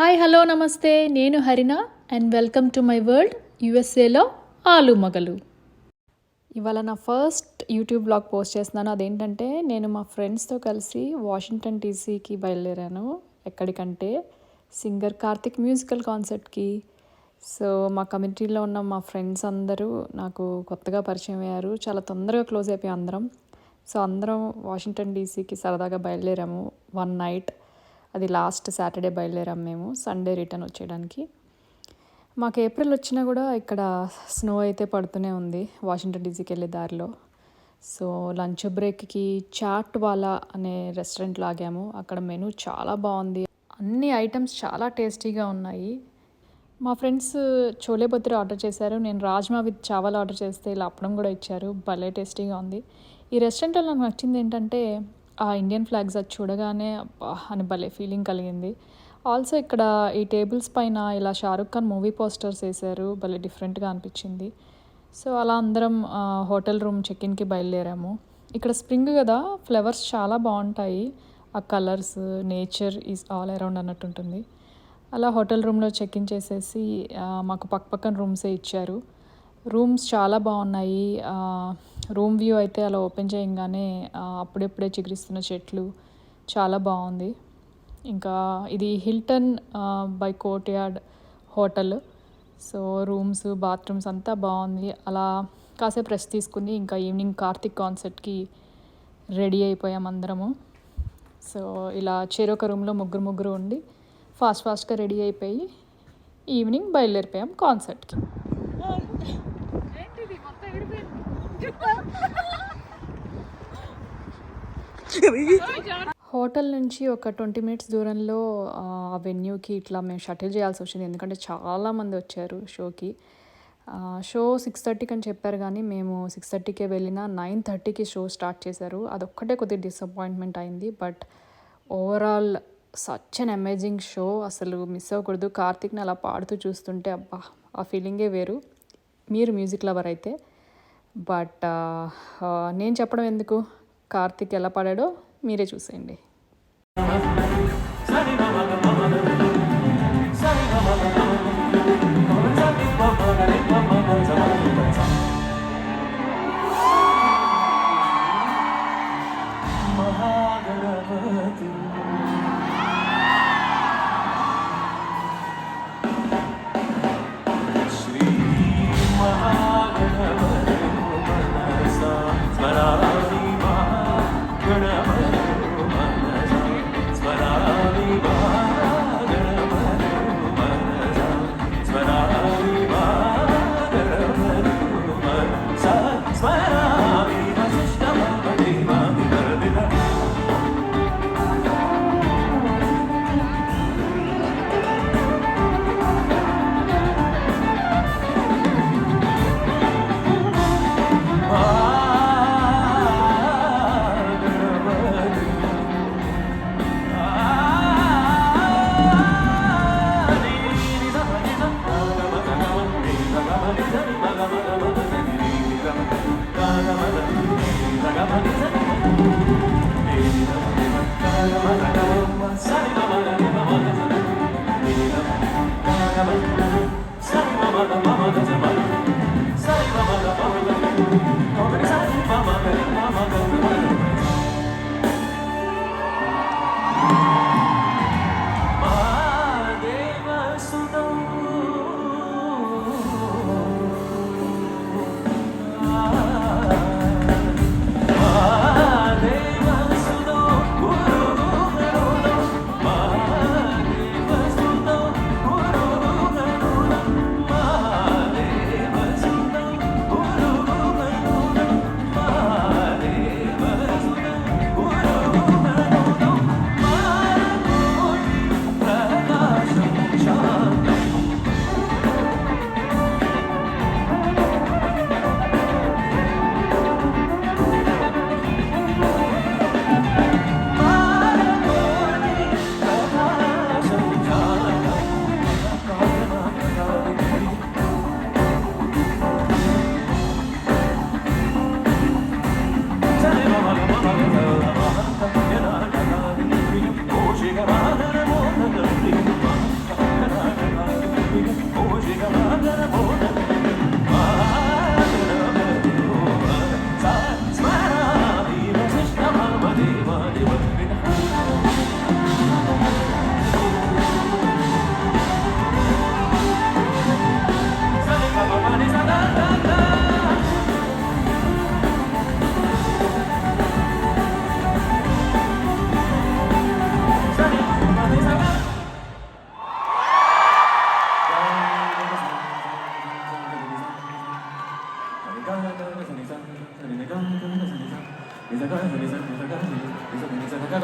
Hi hello నమస్తే. నేను Harini and welcome to my world యుఎస్ఏలో ఆలు మొగలు. ఇవాళ నా ఫస్ట్ యూట్యూబ్ బ్లాగ్ పోస్ట్ చేస్తున్నాను. అదేంటంటే నేను మా ఫ్రెండ్స్తో కలిసి వాషింగ్టన్ డీసీకి బయలుదేరాను ఎక్కడికంటే సింగర్ కార్తిక్ మ్యూజికల్ కాన్సర్ట్కి సో మా కమ్యూనిటీలో ఉన్న మా ఫ్రెండ్స్ అందరూ నాకు కొత్తగా పరిచయం అయ్యారు. చాలా తొందరగా క్లోజ్ అయిపోయి అందరం. సో అందరం వాషింగ్టన్ డీసీకి సరదాగా బయలుదేరాము. వన్ నైట్ అది లాస్ట్ సాటర్డే బయలుదేరాము మేము. సండే రిటర్న్ వచ్చేయడానికి. మాకు ఏప్రిల్ వచ్చినా కూడా ఇక్కడ స్నో అయితే పడుతూనే ఉంది వాషింగ్టన్ డీసీకి వెళ్ళే దారిలో. సో లంచ్ బ్రేక్కి చాట్ వాలా అనే రెస్టారెంట్లో ఆగాము అక్కడ మెనూ చాలా బాగుంది. అన్ని ఐటమ్స్ చాలా టేస్టీగా ఉన్నాయి. మా ఫ్రెండ్స్ చోలే బతురి ఆర్డర్ చేశారు. నేను రాజ్మా విత్ చావల్ ఆర్డర్ చేస్తే ఇలా అప్పడం కూడా ఇచ్చారు. భలే టేస్టీగా ఉంది. ఈ రెస్టారెంట్లో నాకు నచ్చింది ఏంటంటే ఆ ఇండియన్ ఫ్లాగ్స్ అది చూడగానే అని భలే ఫీలింగ్ కలిగింది. ఆల్సో ఇక్కడ ఈ టేబుల్స్ పైన ఇలా షారుఖ్ ఖాన్ మూవీ పోస్టర్స్ వేశారు. భలే డిఫరెంట్గా అనిపించింది. సో అలా అందరం హోటల్ రూమ్ చెక్ ఇన్కి బయలుదేరాము. ఇక్కడ స్ప్రింగ్ కదా ఫ్లవర్స్ చాలా బాగుంటాయి. ఆ colours nature is all around అన్నట్టు ఉంటుంది. అలా హోటల్ రూమ్లో చెక్ ఇన్ చేసేసి మాకు పక్క పక్కన రూమ్సే ఇచ్చారు. రూమ్స్ చాలా బాగున్నాయి. రూమ్ వ్యూ అయితే అలా ఓపెన్ చేయగానే అప్పుడెప్పుడే అప్పుడప్పుడే చిగురిస్తున్న చెట్లు చాలా బాగుంది. ఇంకా ఇది Hilton by courtyard hotel. So rooms bathrooms అంతా బాగుంది. అలా కాసేపు రెస్ట్ తీసుకుని ఇంకా ఈవినింగ్ కార్తిక్ కాన్సర్ట్కి రెడీ అయిపోయాం అందరము. సో ఇలా చెరొక రూమ్లో ముగ్గురు ముగ్గురు ఉండి ఫాస్ట్ ఫాస్ట్గా రెడీ అయిపోయి ఈవినింగ్ బయలుదేరిపోయాం కాన్సర్ట్కి హోటల్ నుంచి ఒక ట్వంటీ మినిట్స్ దూరంలో ఆ వెన్యూకి ఇట్లా మేము షటిల్ చేయాల్సి వచ్చింది. ఎందుకంటే చాలామంది వచ్చారు షోకి. షో సిక్స్ థర్టీకి అని చెప్పారు కానీ మేము సిక్స్ థర్టీకే వెళ్ళిన నైన్ థర్టీకి షో స్టార్ట్ చేశారు. అదొక్కటే కొద్దిగా డిసప్పాయింట్మెంట్ అయింది. But overall such an amazing show అసలు మిస్ అవ్వకూడదు. కార్తిక్ని అలా పాడుతూ చూస్తుంటే అబ్బా ఆ ఫీలింగే వేరు. మీరు మ్యూజిక్ లవర్ అయితే బట్ నేను చెప్పడం ఎందుకు? కార్తిక్ ఎలా పాడాడో మీరే చూసేయండి. mamada, mamada, mamada.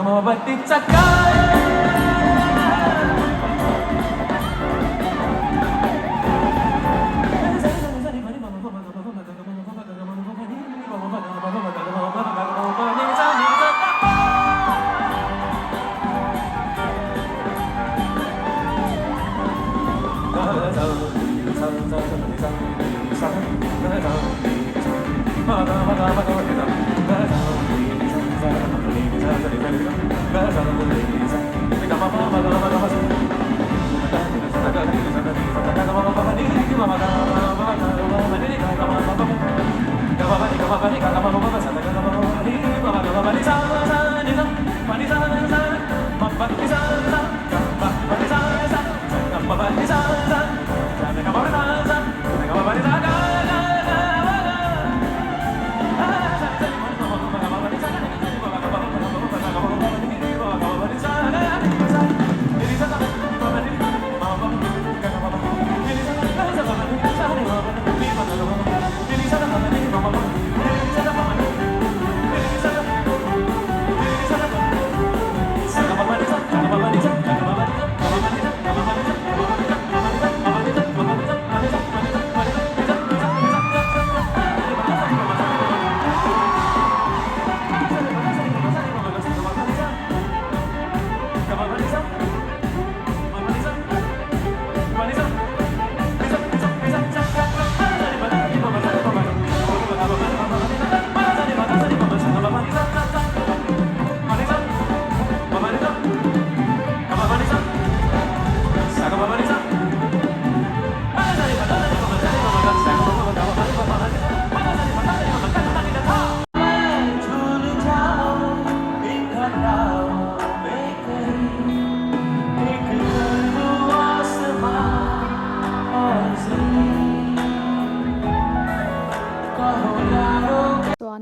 のまま出ちゃかいまだまだまだ సో ఆ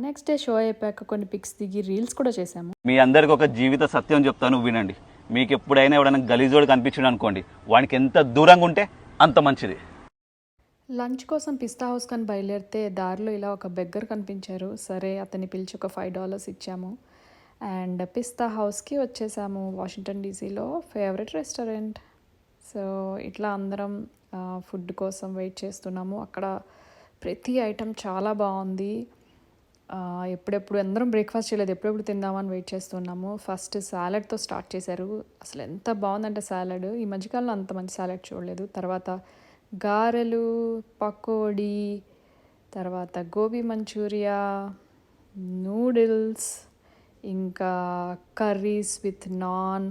నెక్స్ట్ డే షో అయిపోయాక కొన్ని పిక్స్ దిగి రీల్స్ కూడా చేసాము మీ అందరికి ఒక జీవిత సత్యం చెప్తాను వినండి. మీకు ఎప్పుడైనా ఎవడైనా గలీజోడు కనిపించడు అనుకోండి వానికి ఎంత దూరంగా ఉంటే అంత మంచిది. లంచ్ కోసం పిస్తా హౌస్ కానీ బయలుదేరితే దారిలో ఇలా ఒక బెగ్గర్ కనిపించారు. సరే అతన్ని పిలిచి ఒక ఫైవ్ డాలర్స్ ఇచ్చాము. అండ్ పిస్తా హౌస్కి వచ్చేసాము వాషింగ్టన్ డీసీలో ఫేవరెట్ రెస్టారెంట్. సో ఇట్లా అందరం ఫుడ్ కోసం వెయిట్ చేస్తున్నాము. అక్కడ ప్రతి ఐటెం చాలా బాగుంది. ఎప్పుడెప్పుడు అందరం బ్రేక్ఫాస్ట్ చేయలేదు ఎప్పుడెప్పుడు తిందామని వెయిట్ చేస్తున్నాము. ఫస్ట్ సాలడ్తో స్టార్ట్ చేశారు. అసలు ఎంత బాగుందంటే సాలడ్ ఈ మధ్యకాలంలో అంత మంచి సాలడ్ చూడలేదు. తర్వాత గారెలు పకోడీ తర్వాత గోబీ మంచూరియా నూడిల్స్ ఇంకా కర్రీస్ విత్ నాన్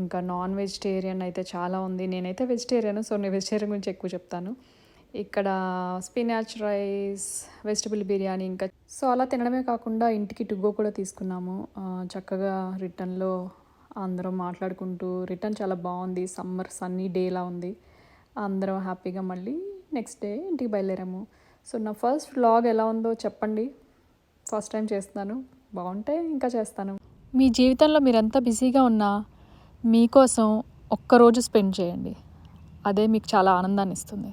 ఇంకా నాన్ వెజిటేరియన్ అయితే చాలా ఉంది. నేనైతే వెజిటేరియన్ సో నేను వెజిటేరియన్ గురించి ఎక్కువ చెప్తాను. ఇక్కడ స్పినాచ్ రైస్ వెజిటబుల్ బిర్యానీ ఇంకా సో అలా తినడమే కాకుండా ఇంటికి టుగో కూడా తీసుకున్నాము. చక్కగా రిటర్న్లో అందరం మాట్లాడుకుంటూ రిటర్న్ చాలా బాగుంది. సమ్మర్ సన్నీ డేలా ఉంది. అందరం హ్యాపీగా మళ్ళీ నెక్స్ట్ డే ఇంటికి బయలుదేరాము. సో నా ఫస్ట్ వ్లాగ్ ఎలా ఉందో చెప్పండి. ఫస్ట్ టైం చేస్తున్నాను. బాగుంటే ఇంకా చేస్తాను. మీ జీవితంలో మీరు ఎంత బిజీగా ఉన్నా మీకోసం ఒక్కరోజు స్పెండ్ చేయండి. అదే మీకు చాలా ఆనందాన్ని ఇస్తుంది.